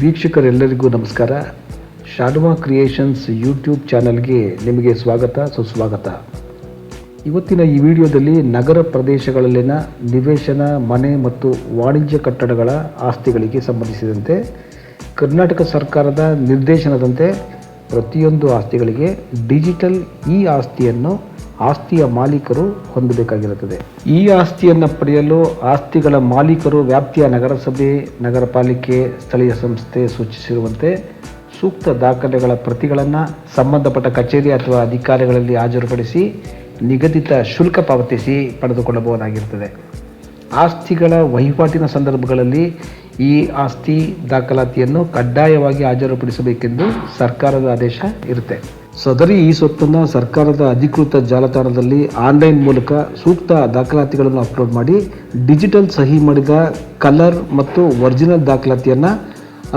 ವೀಕ್ಷಕರೆಲ್ಲರಿಗೂ ನಮಸ್ಕಾರ. ಶಾಡ್ವಾ creations YouTube ಚಾನಲ್ಗೆ ನಿಮಗೆ ಸ್ವಾಗತ, ಸುಸ್ವಾಗತ. ಇವತ್ತಿನ ಈ ವಿಡಿಯೋದಲ್ಲಿ ನಗರ ಪ್ರದೇಶಗಳಲ್ಲಿನ ನಿವೇಶನ, ಮನೆ ಮತ್ತು ವಾಣಿಜ್ಯ ಕಟ್ಟಡಗಳ ಆಸ್ತಿಗಳಿಗೆ ಸಂಬಂಧಿಸಿದಂತೆ, ಕರ್ನಾಟಕ ಸರ್ಕಾರದ ನಿರ್ದೇಶನದಂತೆ ಪ್ರತಿಯೊಂದು ಆಸ್ತಿಗಳಿಗೆ ಡಿಜಿಟಲ್ ಇ ಆಸ್ತಿಯನ್ನು ಆಸ್ತಿಯ ಮಾಲೀಕರು ಹೊಂದಬೇಕಾಗಿರುತ್ತದೆ. ಈ ಆಸ್ತಿಯನ್ನು ಪಡೆಯಲು ಆಸ್ತಿಗಳ ಮಾಲೀಕರು ವ್ಯಾಪ್ತಿಯ ನಗರಸಭೆ ನಗರ ಪಾಲಿಕೆ ಸ್ಥಳೀಯ ಸಂಸ್ಥೆ ಸೂಚಿಸಿರುವಂತೆ ಸೂಕ್ತ ದಾಖಲೆಗಳ ಪ್ರತಿಗಳನ್ನು ಸಂಬಂಧಪಟ್ಟ ಕಚೇರಿ ಅಥವಾ ಅಧಿಕಾರಿಗಳಲ್ಲಿ ಹಾಜರುಪಡಿಸಿ ನಿಗದಿತ ಶುಲ್ಕ ಪಾವತಿಸಿ ಪಡೆದುಕೊಳ್ಳಬಹುದಾಗಿರುತ್ತದೆ. ಆಸ್ತಿಗಳ ವಹಿವಾಟಿನ ಸಂದರ್ಭಗಳಲ್ಲಿ ಈ ಆಸ್ತಿ ದಾಖಲಾತಿಯನ್ನು ಕಡ್ಡಾಯವಾಗಿ ಹಾಜರುಪಡಿಸಬೇಕೆಂದು ಸರ್ಕಾರದ ಆದೇಶ ಇರುತ್ತೆ. ಸದರಿ ಈ ಸ್ವತ್ತನ್ನು ಸರ್ಕಾರದ ಅಧಿಕೃತ ಜಾಲತಾಣದಲ್ಲಿ ಆನ್ಲೈನ್ ಮೂಲಕ ಸೂಕ್ತ ದಾಖಲಾತಿಗಳನ್ನು ಅಪ್ಲೋಡ್ ಮಾಡಿ ಡಿಜಿಟಲ್ ಸಹಿ ಮಾಡಿದ ಕಲರ್ ಮತ್ತು ಒರಿಜಿನಲ್ ದಾಖಲಾತಿಯನ್ನು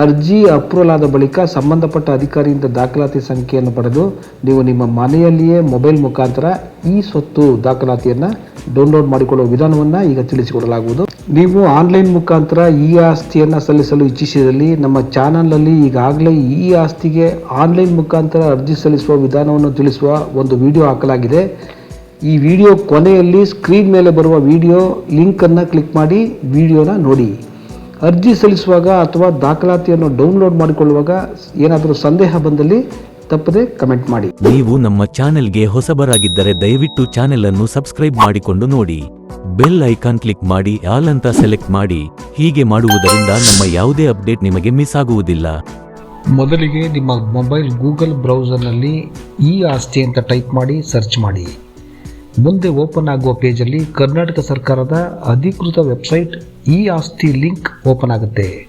ಅರ್ಜಿ ಅಪ್ರೂವಲ್ ಆದ ಬಳಿಕ ಸಂಬಂಧಪಟ್ಟ ಅಧಿಕಾರಿಯಿಂದ ದಾಖಲಾತಿ ಸಂಖ್ಯೆಯನ್ನು ಪಡೆದು ನೀವು ನಿಮ್ಮ ಮನೆಯಲ್ಲಿಯೇ ಮೊಬೈಲ್ ಮುಖಾಂತರ ಈ ಸ್ವತ್ತು ದಾಖಲಾತಿಯನ್ನು ಡೌನ್ಲೋಡ್ ಮಾಡಿಕೊಳ್ಳುವ ವಿಧಾನವನ್ನು ಈಗ ತಿಳಿಸಿಕೊಡಲಾಗುವುದು. ನೀವು ಆನ್ಲೈನ್ ಮುಖಾಂತರ ಈ ಆಸ್ತಿಯನ್ನು ಸಲ್ಲಿಸಲು ಇಚ್ಛಿಸಿದಲ್ಲಿ ನಮ್ಮ ಚಾನಲ್ನಲ್ಲಿ ಈಗಾಗಲೇ ಈ ಆಸ್ತಿಗೆ ಆನ್ಲೈನ್ ಮುಖಾಂತರ ಅರ್ಜಿ ಸಲ್ಲಿಸುವ ವಿಧಾನವನ್ನು ತಿಳಿಸುವ ಒಂದು ವಿಡಿಯೋ ಹಾಕಲಾಗಿದೆ. ಈ ವಿಡಿಯೋ ಕೊನೆಯಲ್ಲಿ ಸ್ಕ್ರೀನ್ ಮೇಲೆ ಬರುವ ವಿಡಿಯೋ ಲಿಂಕನ್ನು ಕ್ಲಿಕ್ ಮಾಡಿ ವಿಡಿಯೋನ ನೋಡಿ. ಅರ್ಜಿ ಸಲ್ಲಿಸುವಾಗ ಅಥವಾ ದಾಖಲಾತಿಯನ್ನು ಡೌನ್ಲೋಡ್ ಮಾಡಿಕೊಳ್ಳುವಾಗ ಏನಾದರೂ ಸಂದೇಹ ಬಂದಲ್ಲಿ ತಪ್ಪದೆ ಕಮೆಂಟ್ ಮಾಡಿ. ನೀವು ನಮ್ಮ ಚಾನೆಲ್ಗೆ ಹೊಸಬರಾಗಿದ್ದರೆ ದಯವಿಟ್ಟು ಚಾನೆಲ್ ಅನ್ನು ಸಬ್ಸ್ಕ್ರೈಬ್ ಮಾಡಿಕೊಂಡು ನೋಡಿ. ಬೆಲ್ ಐಕಾನ್ ಕ್ಲಿಕ್ ಮಾಡಿ ಆಲ್ ಅಂತ ಸೆಲೆಕ್ಟ್ ಮಾಡಿ ಹೀಗೆ ಮಾಡುವುದರಿಂದ ನಮ್ಮ ಯಾವುದೇ ಅಪ್ಡೇಟ್ ನಿಮಗೆ ಮಿಸ್ ಆಗುವುದಿಲ್ಲ. ಮೊದಲಿಗೆ ನಿಮ್ಮ ಮೊಬೈಲ್ ಗೂಗಲ್ ಬ್ರೌಸರ್ನಲ್ಲಿ ಈ ಆಸ್ತಿ ಅಂತ ಟೈಪ್ ಮಾಡಿ ಸರ್ಚ್ ಮಾಡಿ. ಮುಂದೆ ಓಪನ್ ಆಗುವ ಪೇಜಲ್ಲಿ ಕರ್ನಾಟಕ ಸರ್ಕಾರದ ಅಧಿಕೃತ ವೆಬ್ಸೈಟ್ ಈ ಆಸ್ತಿ ಲಿಂಕ್ ಓಪನ್ ಆಗುತ್ತೆ.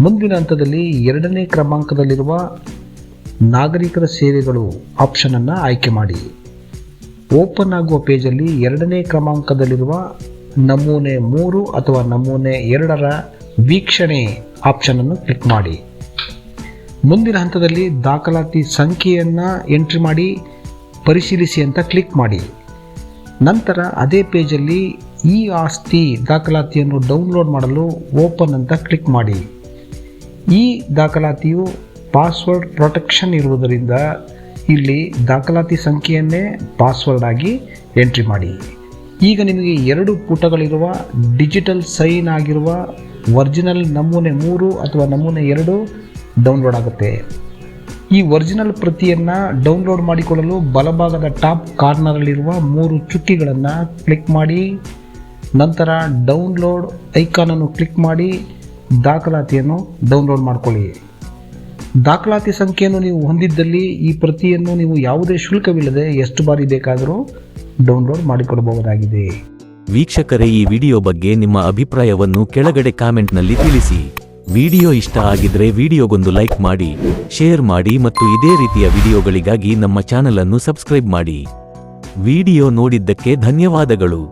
ಮುಂದಿನ ಹಂತದಲ್ಲಿ ಎರಡನೇ ಕ್ರಮಾಂಕದಲ್ಲಿರುವ ನಾಗರಿಕರ ಸೇವೆಗಳು ಆಪ್ಷನನ್ನು ಆಯ್ಕೆ ಮಾಡಿ. ಓಪನ್ ಆಗುವ ಪೇಜಲ್ಲಿ ಎರಡನೇ ಕ್ರಮಾಂಕದಲ್ಲಿರುವ ನಮೂನೆ ಮೂರು ಅಥವಾ ನಮೂನೆ ಎರಡರ ವೀಕ್ಷಣೆ ಆಪ್ಷನನ್ನು ಕ್ಲಿಕ್ ಮಾಡಿ. ಮುಂದಿನ ಹಂತದಲ್ಲಿ ದಾಖಲಾತಿ ಸಂಖ್ಯೆಯನ್ನು ಎಂಟ್ರಿ ಮಾಡಿ, ಪರಿಶೀಲಿಸಿ ಅಂತ ಕ್ಲಿಕ್ ಮಾಡಿ. ನಂತರ ಅದೇ ಪೇಜಲ್ಲಿ ಈ ಆಸ್ತಿ ದಾಖಲಾತಿಯನ್ನು ಡೌನ್ಲೋಡ್ ಮಾಡಲು ಓಪನ್ ಅಂತ ಕ್ಲಿಕ್ ಮಾಡಿ. ಈ ದಾಖಲಾತಿಯು ಪಾಸ್ವರ್ಡ್ ಪ್ರೊಟೆಕ್ಷನ್ ಇರುವುದರಿಂದ ಇಲ್ಲಿ ದಾಖಲಾತಿ ಸಂಖ್ಯೆಯನ್ನೇ ಪಾಸ್ವರ್ಡ್ ಆಗಿ ಎಂಟ್ರಿ ಮಾಡಿ. ಈಗ ನಿಮಗೆ ಎರಡು ಪುಟಗಳಿರುವ ಡಿಜಿಟಲ್ ಸೈನ್ ಆಗಿರುವ ಒರಿಜಿನಲ್ ನಮೂನೆ ಮೂರು ಅಥವಾ ನಮೂನೆ ಎರಡು ಡೌನ್ಲೋಡ್ ಆಗುತ್ತೆ. ಈ ಒರಿಜಿನಲ್ ಪ್ರತಿಯನ್ನು ಡೌನ್ಲೋಡ್ ಮಾಡಿಕೊಳ್ಳಲು ಬಲಭಾಗದ ಟಾಪ್ ಕಾರ್ನರಲ್ಲಿರುವ ಮೂರು ಚುಕ್ಕಿಗಳನ್ನು ಕ್ಲಿಕ್ ಮಾಡಿ. ನಂತರ ಡೌನ್ಲೋಡ್ ಐಕಾನನ್ನು ಕ್ಲಿಕ್ ಮಾಡಿ. ದಾಖಲಾತಿಯನ್ನು ಡೌನ್ಲೋಡ್ ಮಾಡಿಕೊಳ್ಳಿ. ದಾಖಲಾತಿ ಸಂಖ್ಯೆಯನ್ನು ನೀವು ಹೊಂದಿದ್ದಲ್ಲಿ ಈ ಪ್ರತಿಯನ್ನು ನೀವು ಯಾವುದೇ ಶುಲ್ಕವಿಲ್ಲದೆ ಎಷ್ಟು ಬಾರಿ ಬೇಕಾದರೂ ಡೌನ್ಲೋಡ್ ಮಾಡಿಕೊಡಬಹುದಾಗಿದೆ. ವೀಕ್ಷಕರೇ, ಈ ವಿಡಿಯೋ ಬಗ್ಗೆ ನಿಮ್ಮ ಅಭಿಪ್ರಾಯವನ್ನು ಕೆಳಗಡೆ ಕಾಮೆಂಟ್ನಲ್ಲಿ ತಿಳಿಸಿ. ವಿಡಿಯೋ ಇಷ್ಟ ಆಗಿದ್ರೆ ವಿಡಿಯೋಗೊಂದು ಲೈಕ್ ಮಾಡಿ, ಶೇರ್ ಮಾಡಿ ಮತ್ತು ಇದೇ ರೀತಿಯ ವಿಡಿಯೋಗಳಿಗಾಗಿ ನಮ್ಮ ಚಾನಲ್ ಅನ್ನು ಸಬ್ಸ್ಕ್ರೈಬ್ ಮಾಡಿ. ವಿಡಿಯೋ ನೋಡಿದ್ದಕ್ಕೆ ಧನ್ಯವಾದಗಳು.